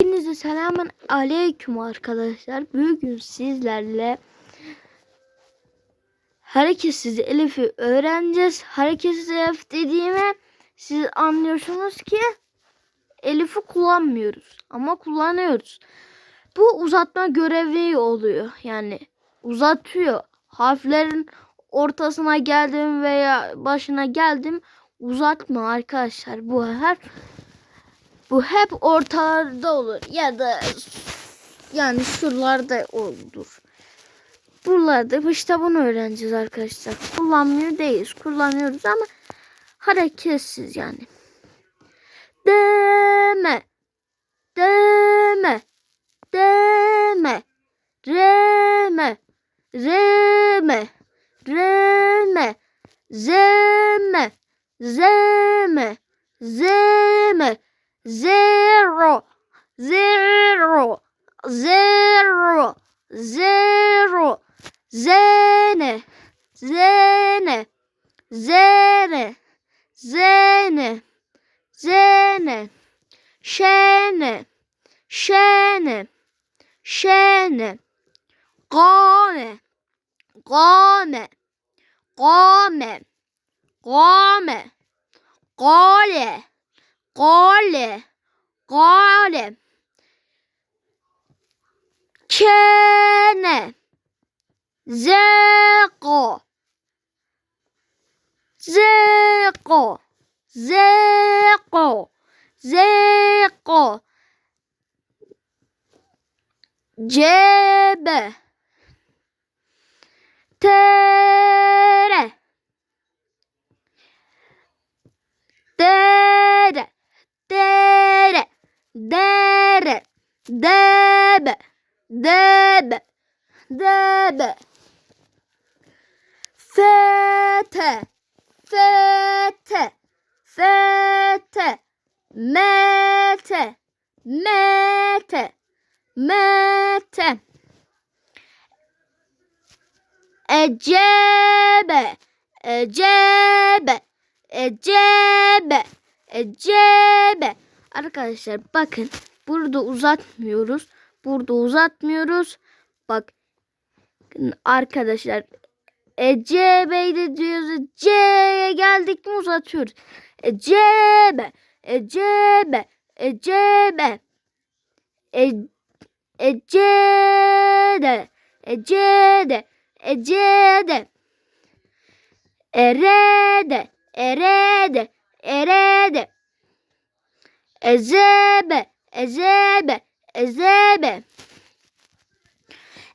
Hepinize selamun aleyküm arkadaşlar. Bugün sizlerle hareketsiz Elif'i öğreneceğiz. Hareketsiz Elif dediğime siz anlıyorsunuz ki Elif'i kullanmıyoruz ama kullanıyoruz. Bu uzatma görevi oluyor. Yani uzatıyor. Harflerin ortasına geldim veya başına geldim uzatma arkadaşlar. Bu harf bu hep ortalarda olur ya da yani şuralarda olur. Buralarda işte bunu öğreneceğiz arkadaşlar. Kullanmıyor değiliz. Kullanıyoruz ama hareketsiz yani. Deme. Deme. Deme. Reme. Reme. Reme. Zeme. Zeme. Zeme. Zero. Zero. Zero. Zero. Zene. Zene. Zene. Zene. Zene. Şene. Şene. Şene. Gane. Gane. Gane. Gane. Gale. Gale. Gale. Kene. Zeko. Zeko. Zeko. Zeko. Cebe. Tere. Debe. Debe. Debe. Fete. Fete. Fete. Mete. Mete. Mete. Ecebe. Ecebe. Ecebe. Ecebe. Arkadaşlar bakın burada uzatmıyoruz. Burada uzatmıyoruz. Bak arkadaşlar Ecebe'yi diyoruz. C'ye geldik mi uzatıyoruz. Ecebe. Ecebe. Ecebe. E, Ecede. Ecede. Ecede. Erede. Erede. Erede. Ezebe. Ezebe. Ezebe.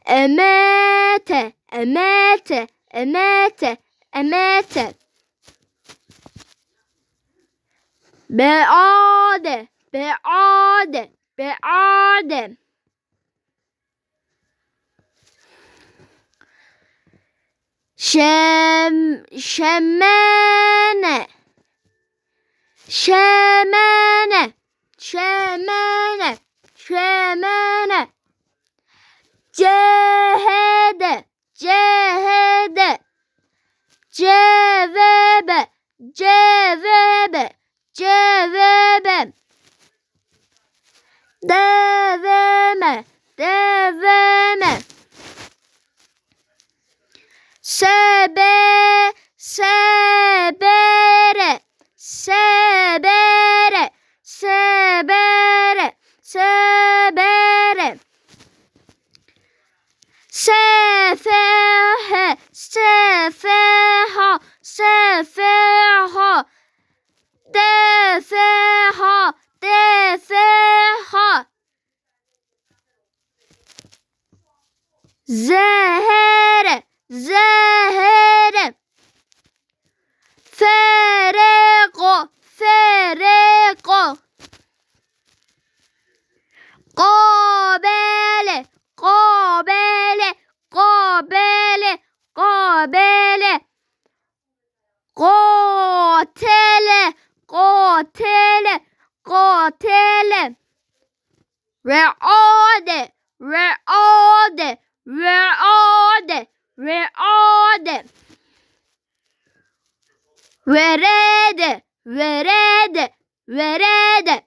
Emete. Emete. Emete. Emete. Beade. Beade. Beade. Şem, şemene. Şemene. Şemene. Şemene. Cehede. Cehede. Cevebe. Cevebe. Cevebe. Deveme. Deveme. Sebe. Zehere. Fereko. Fereko. Kabele. Kabele. Kabele. Kabele. Kotele. Kotele. Kotele. Reade. Reade. Reade. Reade. Verede. Verede. Verede.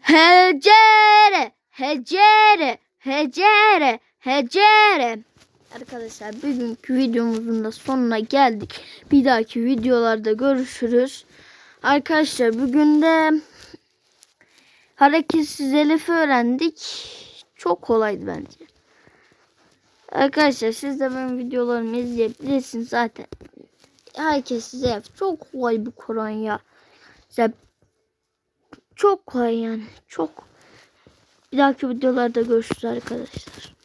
Hecere, hecere, hecere, hecere. Arkadaşlar bugünkü videomuzun da sonuna geldik. Bir dahaki videolarda görüşürüz. Arkadaşlar bugün de hareketsiz elif öğrendik. Çok kolaydı bence. Arkadaşlar siz de benim videolarımı izleyebilirsiniz zaten. Herkes size yap. Çok kolay bir Kur'an ya. Size çok kolay yani. Çok. Bir dahaki videolarda görüşürüz arkadaşlar.